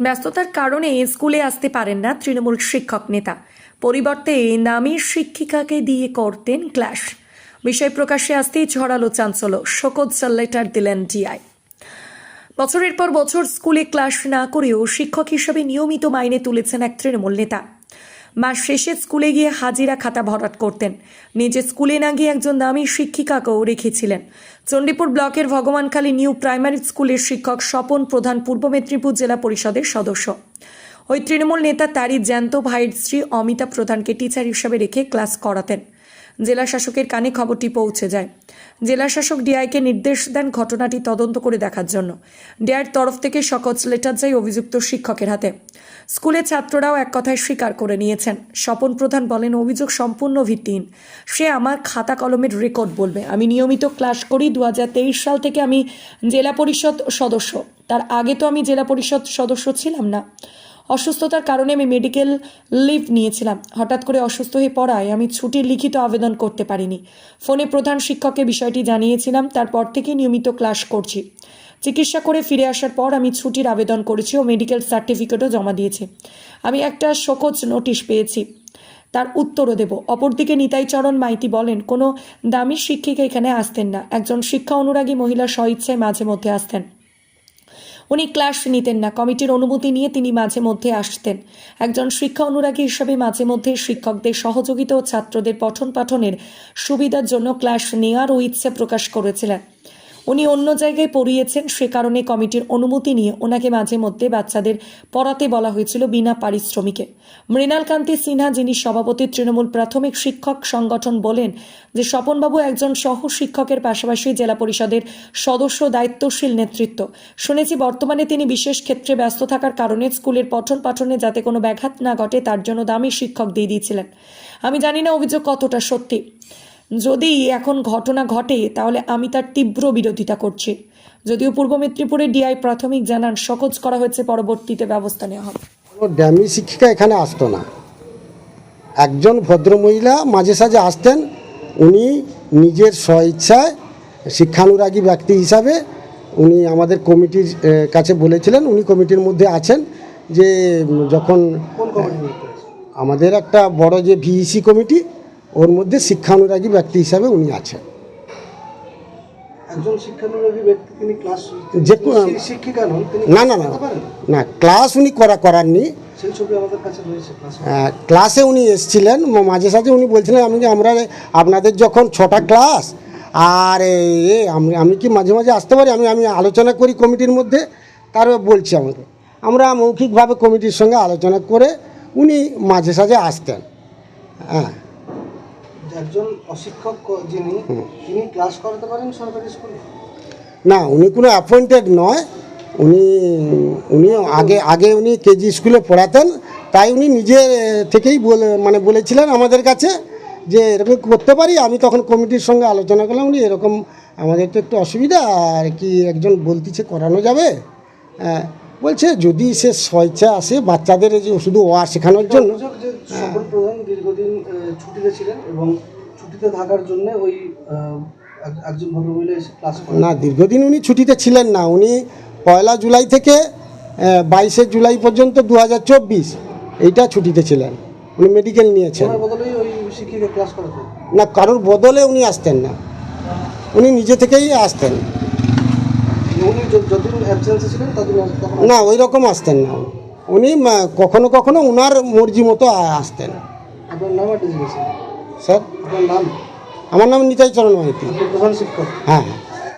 ব্যস্ততার কারণে স্কুলে আসতে পারেন না তৃণমূল শিক্ষক নেতা। পরিবর্তে নামী শিক্ষিকাকে দিয়ে করতেন ক্লাস। বিষয় প্রকাশে আসতেই ছড়ালো চাঞ্চল্য। শোকজ লেটার দিলেন ডিআই। বছরের পর বছর স্কুলে ক্লাস না করেও শিক্ষক হিসেবে নিয়মিত মাইনে তুলেছেন এক তৃণমূল নেতা। মাস শেষে স্কুলে গিয়ে হাজিরা খাতা ভরাট করতেন। নিজে স্কুলে না গিয়ে একজন দামি শিক্ষিকাকেও রেখেছিলেন। চণ্ডীপুর ব্লকের ভগবানখালী নিউ প্রাইমারি স্কুলের শিক্ষক স্বপন প্রধান, পূর্ব মেদিনীপুর জেলা পরিষদের সদস্য। ওই তৃণমূল নেতা তারই জ্যান্ত ভাইয়ের স্ত্রী অমিতা প্রধানকে টিচার হিসাবে রেখে ক্লাস করাতেন। জেলা শাসকের কানে খবরটি পৌঁছে যায়। জেলা শাসক ডিআইকে নির্দেশ দেন ঘটনাটি তদন্ত করে দেখার জন্য। ডিআইয়ের তরফ থেকে সকজ লেটার যায় অভিযুক্ত শিক্ষকের হাতে। স্কুলের ছাত্ররাও এক কথায় স্বীকার করে নিয়েছেন। স্বপন প্রধান বলেন, অভিযোগ সম্পূর্ণ ভিত্তিহীন। সে আমার খাতা কলমের রেকর্ড বলবে। আমি নিয়মিত ক্লাস করি। দু হাজার তেইশ সাল থেকে আমি জেলা পরিষদ সদস্য। তার আগে তো আমি জেলা পরিষদ সদস্য ছিলাম না। অসুস্থতার কারণে আমি মেডিকেল লিভ নিয়েছিলাম। হঠাৎ করে অসুস্থ হয়ে পড়ায় আমি ছুটির লিখিত আবেদন করতে পারিনি। ফোনে প্রধান শিক্ষককে বিষয়টি জানিয়েছিলাম, তারপর থেকে নিয়মিত ক্লাস করছি। চিকিৎসা করে ফিরে আসার পর আমি ছুটির আবেদন করেছি ও মেডিকেল সার্টিফিকেটও জমা দিয়েছি। আমি একটা শোকজ নোটিশ পেয়েছি, তার উত্তরও দেব। অপরদিকে নিতাইচরণ মাইতি বলেন, কোনো দামি শিক্ষিকা এখানে আসতেন না। একজন শিক্ষা অনুরাগী মহিলা স্বইচ্ছায় মাঝে মধ্যে আসতেন। উনি ক্লাস নিতেন না। কমিটির অনুমতি নিয়ে তিনি মাঝে মধ্যে আসতেন। একজন শিক্ষা অনুরাগী হিসেবে মাঝে মধ্যে শিক্ষকদের সহযোগিতা ও ছাত্রদের পঠন পাঠনের সুবিধার জন্য ক্লাস নেওয়ারও ইচ্ছে প্রকাশ করেছিলেন। উনি অন্য জায়গায় পড়িয়েছেন, সে কারণে কমিটির অনুমতি নিয়ে ওনাকে মাঝে মধ্যে বাচ্চাদের পড়াতে বলা হয়েছিল বিনা পারিশ্রমিকে। মৃণালকান্তি সিনহা, যিনি সভাপতি তৃণমূল প্রাথমিক শিক্ষক সংগঠন বলেন যে, স্বপনবাবু একজন সহ শিক্ষকের পাশাপাশি জেলা পরিষদের সদস্য, দায়িত্বশীল নেতৃত্ব। শুনেছি বর্তমানে তিনি বিশেষ ক্ষেত্রে ব্যস্ত থাকার কারণে স্কুলের পঠন পাঠনে যাতে কোনো ব্যাঘাত না ঘটে, তার জন্য দামি শিক্ষক দিয়ে দিয়েছিলেন। আমি জানি না অভিযোগ কতটা সত্যি। যদি এখন ঘটনা ঘটে তাহলে আমি তার তীব্র বিরোধিতা করছি। যদিও পূর্ব মেদিনীপুরে ডিআই প্রাথমিক জানান সকোজ করা হয়েছে পরবর্তীতে ব্যবস্থা নেওয়া হবে। কোনো ড্যামি শিক্ষিকা এখানে আসতো না। একজন ভদ্রমহিলা মাঝে সাঝে আসতেন উনি নিজের স্বইচ্ছায় শিক্ষানুরাগী ব্যক্তি হিসাবে উনি আমাদের কমিটির কাছে বলেছিলেন উনি কমিটির মধ্যে আছেন যে যখন আমাদের একটা বড় যে ভিইসি কমিটি ওর মধ্যে শিক্ষানুরাগী ব্যক্তি হিসাবে উনি আছেন। একজন শিক্ষানুরাগী ব্যক্তি তিনি ক্লাস যে কো- শিক্ষিকা নন না না না না। ক্লাস উনি করা করাননি। সেই ছবি আমাদের কাছে রয়েছে ক্লাসে উনি এসেছিলেন। মাঝে সাঝে উনি বলছিলেন আমি আমরা আপনাদের যখন ছটা ক্লাস আর এ, আমি আমি কি মাঝে মাঝে আসতে পারি? আমি আমি আলোচনা করি কমিটির মধ্যে। তার বলছি আমাকে আমরা মৌখিকভাবে কমিটির সঙ্গে আলোচনা করে উনি মাঝে সাঝে আসতেন। হ্যাঁ। একজন অশিক্ষক যিনি তিনি ক্লাস করাতে পারেন সরকারি স্কুলে না উনি কোনো অ্যাপয়েন্টেড নয়। উনি উনি আগে আগে উনি কেজি স্কুলে পড়াতেন। তাই উনি নিজে থেকেই বলে মানে বলেছিলেন আমাদের কাছে যে এরকম করতে পারি? আমি তখন কমিটির সঙ্গে আলোচনা করলাম উনি এরকম আমাদের তো একটু অসুবিধা আর কি একজন বলতিছে করানো যাবে? হ্যাঁ, বলছে যদি সে স্বেচ্ছা আসে বাচ্চাদের যে শুধু ওয়া শেখানোর জন্য অভিযোগ প্রধান দীর্ঘদিন ছুটিতে ছিলেন এবং ছুটিতে থাকার জন্য ওই একজন ভদ্রমহিলা এসে ক্লাস করেন। না দীর্ঘদিন উনি ছুটিতে ছিলেন না। উনি পয়লা জুলাই থেকে বাইশে জুলাই পর্যন্ত দু এইটা ছুটিতে ছিলেন। উনি মেডিকেল নিয়েছেন। না কারোর বদলে উনি আসতেন না। উনি নিজে থেকেই আসতেন। না ওই রকম আসতেন না উনি। কখনো কখনো উনার মর্জি মতো আসতেন। আপনার নাম আর স্যার? আপনার নাম? আমার নাম নিতাই চরণ মাইতি। প্রধান শিক্ষক? হ্যাঁ হ্যাঁ।